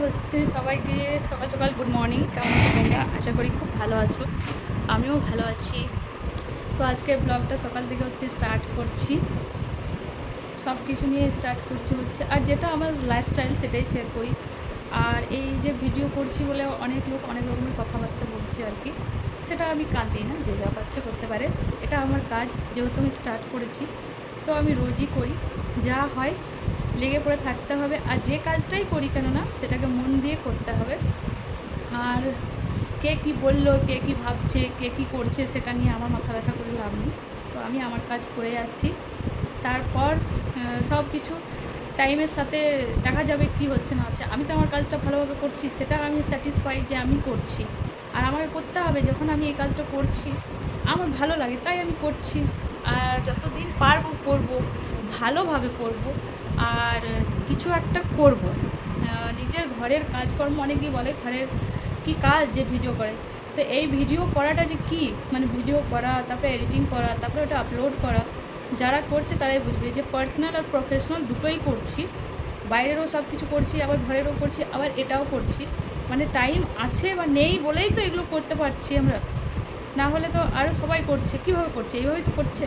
হচ্ছে সবাইকে, সকাল সকাল গুড মর্নিং কেমন তোমরা? আশা করি খুব ভালো আছো। আমিও ভালো আছি। তো আজকে ব্লগটা সকাল থেকে হচ্ছে স্টার্ট করছি। সব কিছু নিয়ে স্টার্ট করছি হচ্ছে। আর যেটা আমার লাইফস্টাইল সেটাই শেয়ার করি। আর এই যে ভিডিও করছি বলে অনেক লোক, অনেক রকমের কথাবার্তা বলছে আর কি। সেটা আমি কান দিই না, যে যা পাচ্ছে করতে পারে। এটা আমার কাজ, যেহেতু আমি স্টার্ট করেছি। তো আমি রোজই করি। যা হয়, লেগে পড়ে থাকতে হবে। আর যে কাজটাই করি কেন না সেটাকে মন দিয়ে করতে হবে। আর কে কি বলল, কে কি ভাবছে, কে কি করছে, সেটা নিয়ে আমার মাথা ব্যথা করে লাভ নেই। তো আমি আমার কাজ করে যাচ্ছি। তারপর সব কিছু টাইমের সাথে দেখা যাবে কি হচ্ছে, না হচ্ছে। আমি তো আমার কাজটা ভালোভাবে করছি, সেটা আমি স্যাটিসফাই যে আমি করছি। আর আমাকে করতে হবে, যখন আমি এই কাজটা করছি, আমার ভালো লাগে, তাই আমি করছি। আর যতদিন পারব, করব। ভালোভাবে করব আর কিছু একটা করব। নিজের ঘরের কাজকর্ম অনেকেই বলে ঘরের কি কাজ যে ভিডিও করে। তো এই ভিডিও করাটা যে কি? মানে ভিডিও করা, তারপরে এডিটিং করা, তারপরে ওটা আপলোড করা, যারা করছে তারাই বুঝবে। যে পার্সোনাল আর প্রফেশনাল দুটোই করছি, বাইরেরও সব কিছু করছি, আবার ঘরেরও করছি, আবার এটাও করছি। মানে টাইম আছে বা নেই বলেই তো এগুলো করতে পারছি আমরা। না হলে তো আরও সবাই করছে, কীভাবে করছে? এইভাবেই তো করছে।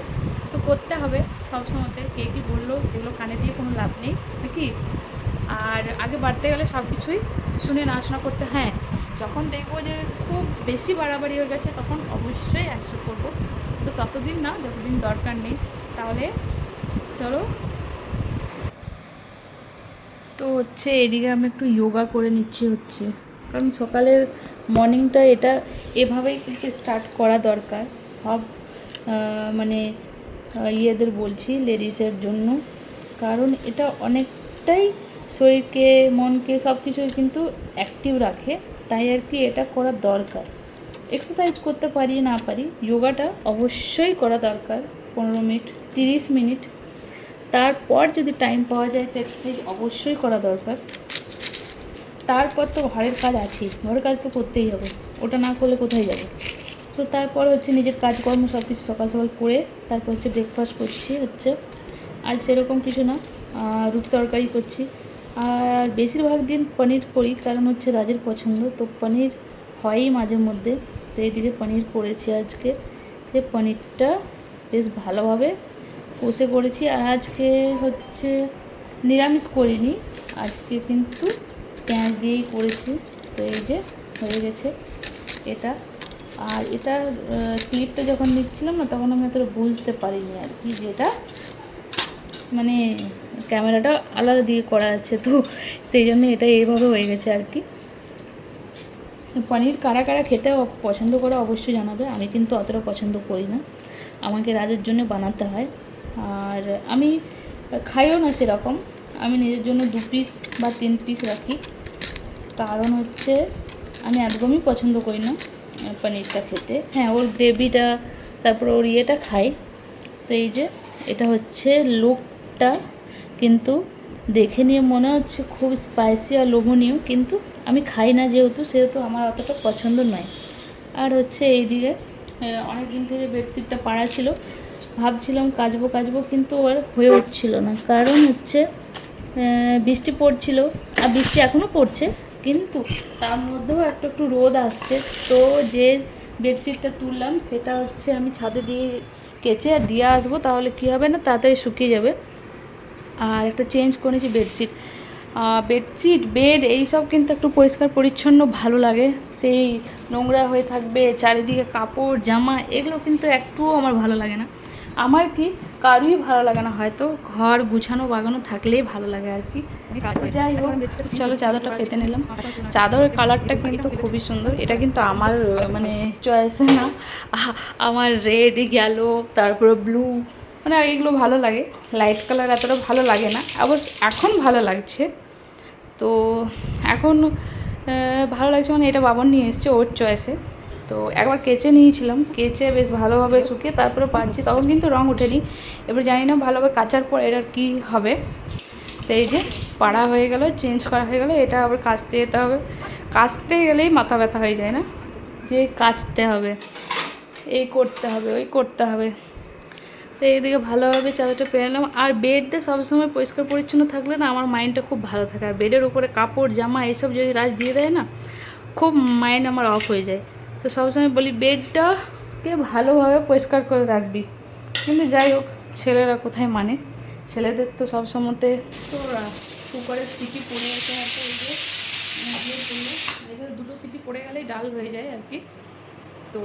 তো করতে হবে সব সময়তে কে কী বলল সেগুলো কানে দিয়ে কোনো লাভ নেই, নাকি? আর আগে বাড়তে গেলে সব কিছুই শুনে না শোনা করতে হ্যাঁ যখন দেখব যে খুব বেশি বাড়াবাড়ি হয়ে গেছে, তখন অবশ্যই অ্যাকসেপ্ট করব। তো ততদিন না, যতদিন দরকার নেই, তাহলে চলো। তো হচ্ছে এদিকে আমি একটু যোগা করে নিচ্ছি হচ্ছে। কারণ সকালের মর্নিংটা এটা এভাবেই কিন্তু স্টার্ট করা দরকার। সব মানে ইয়েদের বলছি লেডিসের জন্য। কারণ এটা অনেকটাই শরীরকে, মনকে সব কিছুই কিন্তু অ্যাক্টিভ রাখে। তাই আর কি এটা করা দরকার। এক্সারসাইজ করতে পারি, না পারি যোগাটা অবশ্যই করা দরকার। পনেরো মিনিট, তিরিশ মিনিট। তারপর যদি টাইম পাওয়া যায় তো এক্সারসাইজ অবশ্যই করা দরকার। তারপর তো ঘরের কাজ আছেই, ঘরের কাজ তো করতেই হবে, ওটা না করলে কোথায় যাবে? তো তারপর হচ্ছে নিজের কাজকর্ম সব কিছু সকাল সকাল করে তারপর হচ্ছে ব্রেকফাস্ট করছি হচ্ছে, আর সেরকম কিছু না রুটি তরকারি করছি, আর বেশিরভাগ দিন পনির করি, কারণ হচ্ছে রাজের পছন্দ, তো পনির হয়ই মাঝে মধ্যে, তো এদিকে পনির করেছি আজকে যে পনিরটা বেশ ভালোভাবে কষে করেছি, আর আজকে হচ্ছে নিরামিষ করিনি, আজকে কিন্তু পেঁয়াজ দিয়েই করেছি তো এই যে হয়ে গেছে এটা। আর এটা ক্লিপটা যখন নিচ্ছিলাম না, তখন আমি অতটা বুঝতে পারিনি আর কি যেটা মানে ক্যামেরাটা আলাদা দিয়ে করা আছে, তো সেই জন্য এটা এইভাবে হয়ে গেছে আর কি। পনির কারা কারা খেতে পছন্দ করে অবশ্যই জানাবে। আমি কিন্তু অতটা পছন্দ করি না। আমাকে রাজের জন্য বানাতে হয়। আর আমি খাইও না সেরকম। আমি নিজের জন্য দু পিস বা তিন পিস রাখি। কারণ হচ্ছে আমি একদমই পছন্দ করি না পনিরটা খেতে। হ্যাঁ ওর গ্রেভিটা, তারপর ওর ইয়েটা খাই। তো এই যে, এটা হচ্ছে লোকটা, কিন্তু দেখে নিয়ে মনে হচ্ছে খুব স্পাইসি আর লোভনীয়, কিন্তু আমি খাই না যেহেতু, সেহেতু আমার অতটা পছন্দ নয়। আর হচ্ছে এইদিকে অনেক দিন থেকে বেডশিটটা পাড়া ছিল, ভাবছিলাম কাচবো কাচবো, কিন্তু আর হয়ে উঠছিল না। কারণ হচ্ছে বৃষ্টি পড়ছিল, আর বৃষ্টি এখনও পড়ছে কিন্তু তার মধ্যেও একটু একটু রোদ আসছে। তো যে বেডশিটটা তুললাম, সেটা হচ্ছে আমি ছাদে দিয়ে কেচে আর দিয়ে আসব, তাহলে কী হবে না, তাড়াতাড়ি শুকিয়ে যাবে। আর একটা চেঞ্জ করেছি বেডশিট। বেডশিট, বেড এইসব কিন্তু একটু পরিষ্কার, পরিচ্ছন্ন, ভালো লাগে। সেই নোংরা হয়ে থাকবে, চারিদিকে কাপড়, জামা, এগুলো কিন্তু একটুও আমার ভালো লাগে না। আমার কি কারুই ভালো লাগে না হয়তো ঘর গুছানো বাগানো থাকলেই ভালো লাগে আর কি। যাই হোক চলো চাদরটা পেতে নিলাম। চাদরের কালারটা কিন্তু খুবই সুন্দর। এটা কিন্তু আমার মানে চয়েসে না। আমার রেড গেলো তারপরে ব্লু মানে এগুলো ভালো লাগে। লাইট কালার এতটা ভালো লাগে না। অবশ্য এখন ভালো লাগছে। তো এখন ভালো লাগছে মানে এটা বাবার নিয়ে এসছে ওর চয়েসে তো একবার কেচে নিয়েছিলাম, কেচে বেশ ভালোভাবে শুকিয়ে তারপরে পাচ্ছি তখন কিন্তু রঙ ওঠেনি। এবার জানি না ভালোভাবে কাচার পর এটার কী হবে। এই যে পাড়া হয়ে গেল চেঞ্জ করা হয়ে গেল, এটা আবার কাচতে যেতে হবে। কাচতে গেলেই মাথা ব্যথা হয়ে যায় না? যে কাচতে হবে, এই করতে হবে, ওই করতে হবে। তো এইদিকে ভালোভাবে চাদরটা পেরে নিলাম। আর বেডটা সবসময় পরিষ্কার পরিচ্ছন্ন থাকলে না আমার মাইন্ডটা খুব ভালো থাকে। আর বেডের উপরে কাপড়, জামা, এইসব যদি রাজ দিয়ে দেয় না, খুব মাইন্ড আমার অফ হয়ে যায়। তো সবসময় বলি, বেডটাকে ভালোভাবে পরিষ্কার করে রাখবি। কিন্তু যাই হোক, ছেলেরা কোথায় মানে? ছেলেদের তো সব সময়তে কুকারের সিটি পড়ে পড়ল। এদের দুটো সিটি পড়ে গেলেই ডাল হয়ে যায় আর কি। তো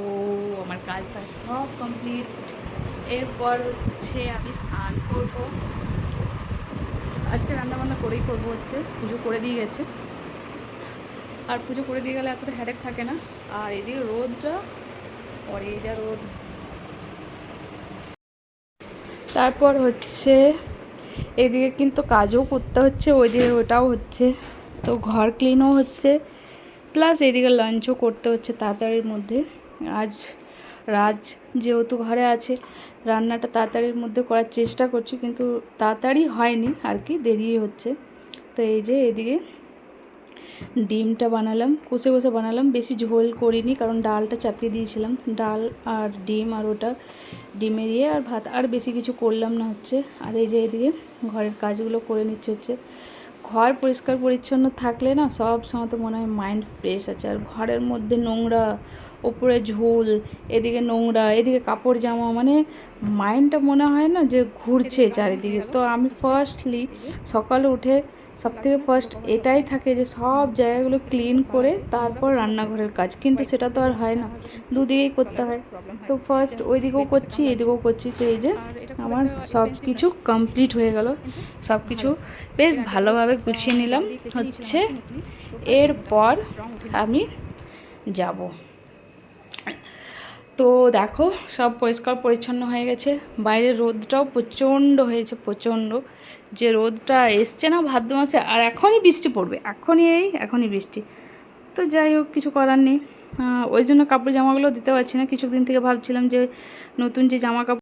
আমার কাজ বাজ সব কমপ্লিট এরপর হচ্ছে আমি স্নান করব। আজকে রান্নাবান্না করেই করব হচ্ছে, পুজো করে দিয়ে গেছে। আর পুজো করে দিয়ে গেলে এতটা হ্যাডেক থাকে না। আর এদিকে রোদটা, পরে যা রোদ। তারপর হচ্ছে, এদিকে কিন্তু কাজও করতে হচ্ছে, ওইদিকে ওটাও হচ্ছে। তো ঘর ক্লিনও হচ্ছে প্লাস এদিকে লাঞ্চও করতে হচ্ছে তাড়াতাড়ির মধ্যে। আজ রাজ যেহেতু ঘরে আছে, রান্নাটা তাড়াতাড়ির মধ্যে করার চেষ্টা করছি, কিন্তু তাড়াতাড়ি হয়নি আর কি দেরি হচ্ছে। তো এই যে এদিকে ডিমটা বানালাম, কষে কষে বানালাম, বেশি ঝোল করিনি কারণ ডালটা চাপিয়ে দিয়েছিলাম। ডাল আর ডিম আর ওটা ডিমে দিয়ে আর ভাত, আর বেশি কিছু করলাম না হচ্ছে। আর এই যে এদিকে ঘরের কাজগুলো করে নিচ্ছে হচ্ছে। ঘর পরিষ্কার পরিচ্ছন্ন থাকলে না সব সময় তো মনে হয় মাইন্ড ফ্রেশ আছে। আর ঘরের মধ্যে নোংরা, ওপরে ঝোল, এদিকে নোংরা, এদিকে কাপড় জামা মানে মাইন্ডটা মনে হয় না যে ঘুরছে চারিদিকে। তো আমি ফার্স্টলি সকালে উঠে সব থেকে ফার্স্ট এটাই থাকে যে সব জায়গাগুলো ক্লিন করে তারপর রান্নাঘরের কাজ। কিন্তু সেটা তো আর হয় না। দুদিকেই করতে হয়। তো ফার্স্ট ওই দিকেও করছি, এদিকেও করছি। তো এই যে আমার সব কিছু কমপ্লিট হয়ে গেল। সব কিছু বেশ ভালোভাবে গুছিয়ে নিলাম। হচ্ছে এরপর আমি যাব। তো দেখো, সব পরিষ্কার পরিচ্ছন্ন হয়ে গেছে। বাইরের রোদটাও প্রচণ্ড হয়েছে, প্রচণ্ড। যে রোদটা এসছে না ভাদ্র মাসে, আর এখনই বৃষ্টি পড়বে। এখনই এই, এখনই বৃষ্টি। তো যাই হোক, কিছু করার নেই। ওই জন্য কাপড় জামাগুলো দিতে পারছি না। কিছুদিন থেকে ভাবছিলাম যে নতুন যে জামা কাপড়